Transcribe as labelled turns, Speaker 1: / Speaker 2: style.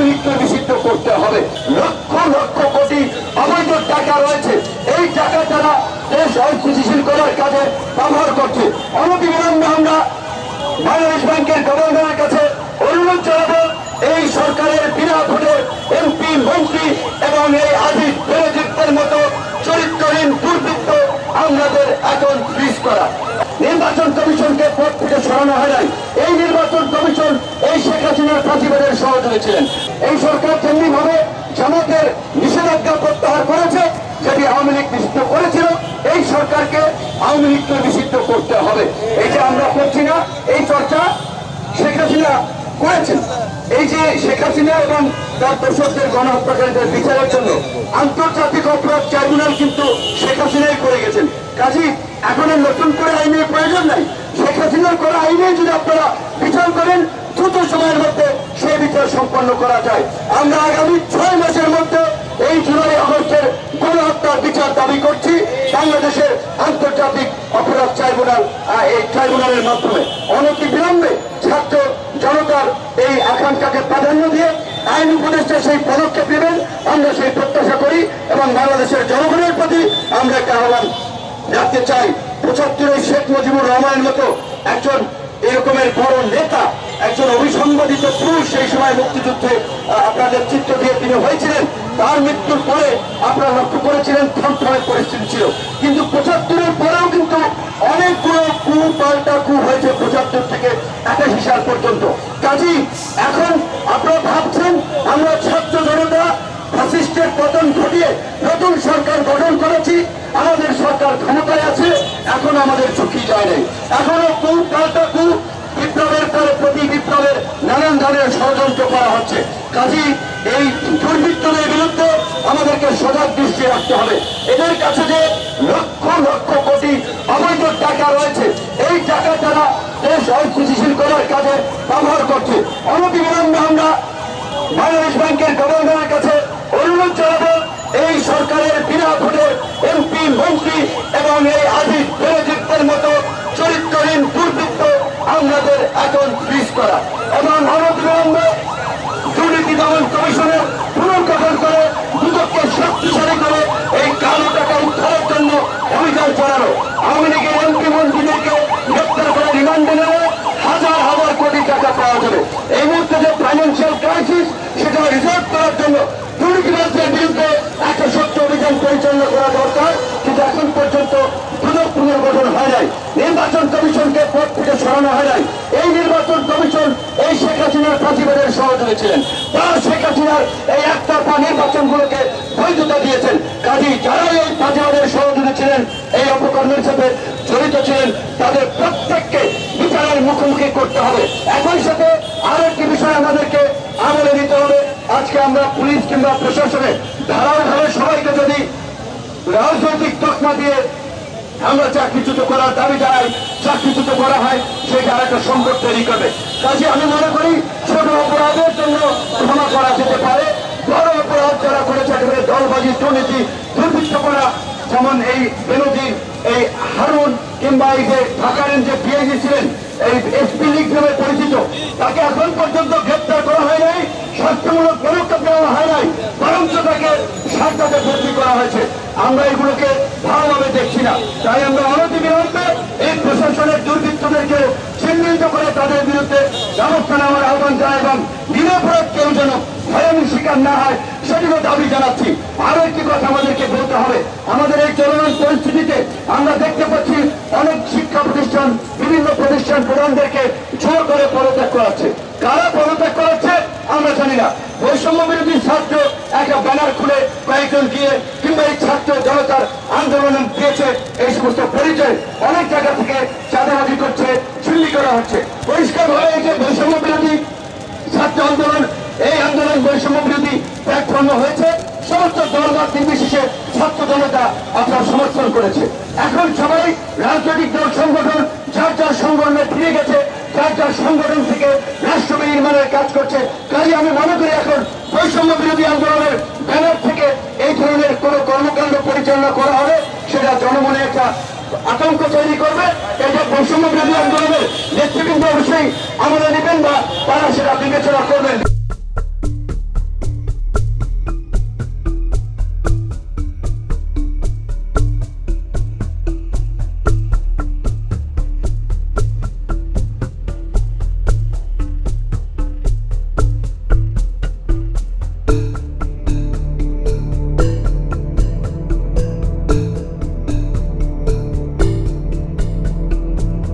Speaker 1: আওয়ামী নিষিদ্ধ করতে হবে। লক্ষ লক্ষ কোটি অবৈধ টাকা রয়েছে। এই টাকা তারা দেশ অস্থিতিশীল করার কাজে ব্যবহার করছে। অনতিবিলম্বে আমরা বাংলাদেশ ব্যাংকের গভর্নরের কাছে অনুরোধ জানাব, এই সরকারের বিনা ভোটে এমপি, মন্ত্রী এবং এই আজিজ বেরোজিকদের মতো চরিত্রহীন, দুর্বৃত্ত আমাদের এখন ফ্রিজ করা। নির্বাচন কমিশনকে পদ থেকে সরানো হয় নাই এই নির্বাচন কমিশন এই শেখ হাসিনার ফাঁসিবাদের সহযোগী ছিলেন এই সরকার যেমনি ভাবে জামাতের নিষেধাজ্ঞা প্রত্যাহার করেছে, যেটি আওয়ামী লীগ নিষিদ্ধ করেছিল, এই সরকারকে আওয়ামী লীগকে নিষিদ্ধ করতে হবে। যে আমরা করছি না, এই চর্চা শেখ হাসিনা করেছেন। এই যে শেখ হাসিনা এবং তার দর্শকদের গণহত্যাকারীদের বিচারের জন্য আন্তর্জাতিক অপরাধ ট্রাইব্যুনাল কিন্তু শেখ হাসিনাই করে গেছেন। কাজী এখন নতুন করে আইনের প্রয়োজন নাই। শেখ হাসিনার করা আইনে যদি আপনারা বিচার করেন, দ্রুত সময়ের মধ্যে সম্পন্ন করা যায়। আমরা আগামী ছয় মাসের মধ্যে এই জুলাই আগস্টের গণহত্যার বিচার দাবি করছি। বাংলাদেশের আন্তর্জাতিক অপরাধ ট্রাইব্যুনাল এই ট্রাইব্যুনালের মাধ্যমে। অনতি বিলম্বে ছাত্র জনতার এই আকাঙ্ক্ষাকে প্রাধান্য দিয়ে আইন উপদেষ্টা সেই পদক্ষেপ নেবেন। আমরা সেই প্রত্যাশা করি এবং বাংলাদেশের জনগণের প্রতি আমরা একটা আহ্বান রাখতে চাই। পঁচাত্তরের শেখ মুজিবুর রহমানের মতো একজন এরকমের বড় নেতা একজন অভিসংবাদিত পুরুষ সেই সময় মুক্তিযুদ্ধে আপনার নেতৃত্ব দিয়ে তিনি হয়েছিলেন। তার মৃত্যুর পরে আপনারা লক্ষ্য করেছিলেন থমথমের পরিস্থিতি ছিল। কিন্তু পঁচাত্তরের পরেও কিন্তু অনেকগুলো কু পাল্টা কু হয়েছে পঁচাত্তর থেকে একাশি সাল পর্যন্ত। কাজী এখন আপনারা ভাবছেন, আমরা ছাত্র জনতা ফ্যাসিস্টের পতন ঘটিয়ে নতুন সরকার গঠন করেছি, আমাদের সরকার ক্ষমতায় আছে, এখন আমাদের ঝুঁকি যায় নাই। এখনও কু পাল্টা কু বিপ্লবের পরে প্রতি ধরনের ষড়যন্ত্র করা হচ্ছে। কাজী এই দুর্বৃত্তদের বিরুদ্ধে আমাদেরকে সজাগ দৃষ্টি রাখতে হবে। এদের কাছে যে লক্ষ লক্ষ কোটি অবৈধ টাকা রয়েছে, এই টাকা তারা দেশ অস্থিতিশীল করার কাজে ব্যবহার করছে। অনতিবিলম্বে আমরা বাংলাদেশ ব্যাংকের গভর্নরের কাছে অনুরোধ জানাব, এই সরকারের বিনা ভোটে এমপি, মন্ত্রী এবং এই আজিজ বেরোজিকদের মতো চরিত্রহীন দুর্বৃত্ত আমাদের এখন ফ্রিজ করা। এবং দুর্নীতি দমন কমিশনের পুনর্গঠন করে, দুদককে শক্তিশালী করে এই কালো টাকা উদ্ধারের জন্য অভিযান চালানো। আওয়ামী লীগের এমপি মন্ত্রীদেরকে গ্রেপ্তার করে রিমান্ডে নেওয়া হাজার হাজার কোটি টাকা পাওয়া যাবে। এই মুহূর্তে যে ফাইন্যান্সিয়াল ক্রাইসিস সেটা রিজলভ করার জন্য দুর্নীতিবাজদের বিরুদ্ধে একটা সত্য অভিযান পরিচালনা করা দরকার। কিন্তু এখন পর্যন্ত পুনর্গঠন হয় নাই। নির্বাচন কমিশনকে পদ থেকে সরানো হয় নাই। এই নির্বাচন কমিশন এই শেখ হাসিনার ফাঁসিবাদের সহযোগী ছিলেন। তারা শেখ হাসিনার এই একতরফা নির্বাচনগুলোকে বৈধতা দিয়েছেন। কাজী যারা এই ফাঁসিবাদের সহযোগী ছিলেন, এই অপকর্মের সাথে জড়িত ছিলেন, তাদের প্রত্যেককে বিচারের মুখোমুখি করতে হবে। একই সাথে আরও একটি বিষয় আমাদেরকে আমলে নিতে হবে। আজকে আমরা পুলিশ কিংবা প্রশাসনে ধারাবাহিকভাবে সবাইকে যদি রাজনৈতিক তকমা দিয়ে আমরা চাকরিচ্যুত করার দাবি জানাই চাকরিচ্যুত করা হয়, সেটা একটা সংকট তৈরি করবে। কাজে আমি মনে করি, ছোট অপরাধের জন্য ক্ষমা করা যেতে পারে। বড় অপরাধ যারা করেছে, একেবারে দলবাজি, দুর্নীতি দুর্বৃত্ত করা, যেমন এই বেনজির এই হারুন কিংবা এই যে ঢাকার যে পিএইচি ছিলেন, এই এসপি লীগ নামে পরিচিত, তাকে এখন পর্যন্ত গ্রেপ্তার করা হয় নাই, শাস্তিমূলক পদক্ষেপ নেওয়া হয় নাই, বরঞ্চ তাকে সারটাতে বদলি করা হয়েছে। আমরা এগুলোকে ভালোভাবে দেখছি না। তাই আমরা অনতিবিলম্বে এই প্রশাসনের দুর্বৃত্তদেরকে চিহ্নিত করে তাদের বিরুদ্ধে ব্যবস্থা নেওয়ার আহ্বান জানাই এবং নিরাপরাধ কেউ যেন ভয়ানক শিকার না হয় সেটিও দাবি জানাচ্ছি। আরও একটি কথা আমাদেরকে বলতে হবে। আমাদের এই চলমান পরিস্থিতিতে আমরা দেখতে পাচ্ছি অনেক শিক্ষা প্রতিষ্ঠান, বিভিন্ন প্রতিষ্ঠান প্রধানদেরকে জোর করে পদত্যাগ করাচ্ছে। কারা পদত্যাগ করাচ্ছে? আমরা জানি না। বৈষম্য বিরোধী ছাত্র একটা ব্যানার খুলে কয়েকজন গিয়ে কিংবা এই ছাত্র জনতার আন্দোলন দিয়েছে, এই সমস্ত পরিচয় অনেক জায়গা থেকে চাঁদাবাজি করছে চুল্লি করা হচ্ছে। পরিষ্কার হয়ে যে বৈষম্য বিরোধী ছাত্র আন্দোলন, এই আন্দোলন বৈষম্য বিরোধী প্ল্যাটফর্ম হয়েছে। সমস্ত দলগত নির্বিশেষে ছাত্র জনতা আপনার সমর্থন করেছে। এখন সবাই রাজনৈতিক দল সংগঠন, যার যার সংগঠনে ফিরে গেছে, যার যার সংগঠন থেকে রাষ্ট্র কাজ করছে। কাজে আমি মনে করি এখন বৈষম্য বিরোধী আন্দোলনের ব্যানার থেকে এই ধরনের কোন কর্মকাণ্ড পরিচালনা করা হবে, সেটা জনমনে একটা আতঙ্ক তৈরি করবে। এটা বৈষম্য বিরোধী আন্দোলনের নেতৃবৃন্দ অবশ্যই আমাদের নেবেন বা তারা সেটা বিবেচনা